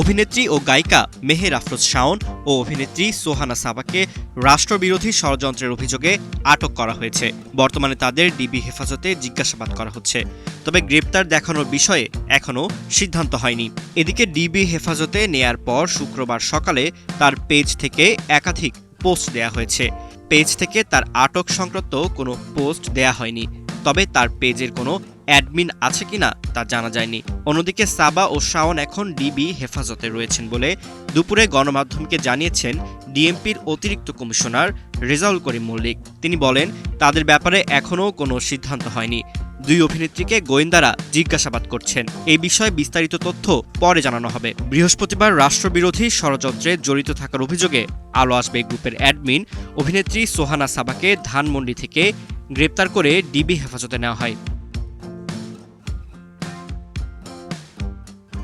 অভিনেত্রী ও গায়িকা মেহের আফরোজ শাওন ও অভিনেত্রী সোহানা সাবাকে রাষ্ট্রবিরোধী ষড়যন্ত্রের অভিযোগে আটক করা হয়েছে। বর্তমানে তাদের ডিবি হেফাজতে জিজ্ঞাসাবাদ করা হচ্ছে। তবে গ্রেপ্তার দেখানোর বিষয়ে এখনও সিদ্ধান্ত হয়নি। এদিকে ডিবি হেফাজতে নেয়ার পর শুক্রবার সকালে তার পেজ থেকে একাধিক পোস্ট দেয়া হয়েছে। পেজ থেকে তার আটক সংক্রান্ত কোনো পোস্ট দেয়া হয়নি। তবে তার পেজের কোনো অ্যাডমিন আছে কিনা তা জানা যায়নি। অন্যদিকে সাবা ও শাওন এখন ডিবি হেফাজতে রয়েছেন বলে দুপুরে গণমাধ্যমকে জানিয়েছেন ডিএমপির অতিরিক্ত কমিশনার রেজাউল করিম মল্লিক। তিনি বলেন, তাদের ব্যাপারে এখনও কোনো সিদ্ধান্ত হয়নি। দুই অভিনেত্রীকে গোয়েন্দারা জিজ্ঞাসাবাদ করছেন। এই বিষয়ে বিস্তারিত তথ্য পরে জানানো হবে। বৃহস্পতিবার রাষ্ট্রবিরোধী ষড়যন্ত্রে জড়িত থাকার অভিযোগে আলো আসবে গ্রুপের অ্যাডমিন। অভিনেত্রী সোহানা সাবাকে ধানমন্ডি থেকে গ্রেপ্তার করে ডিবি হেফাজতে নেওয়া হয়।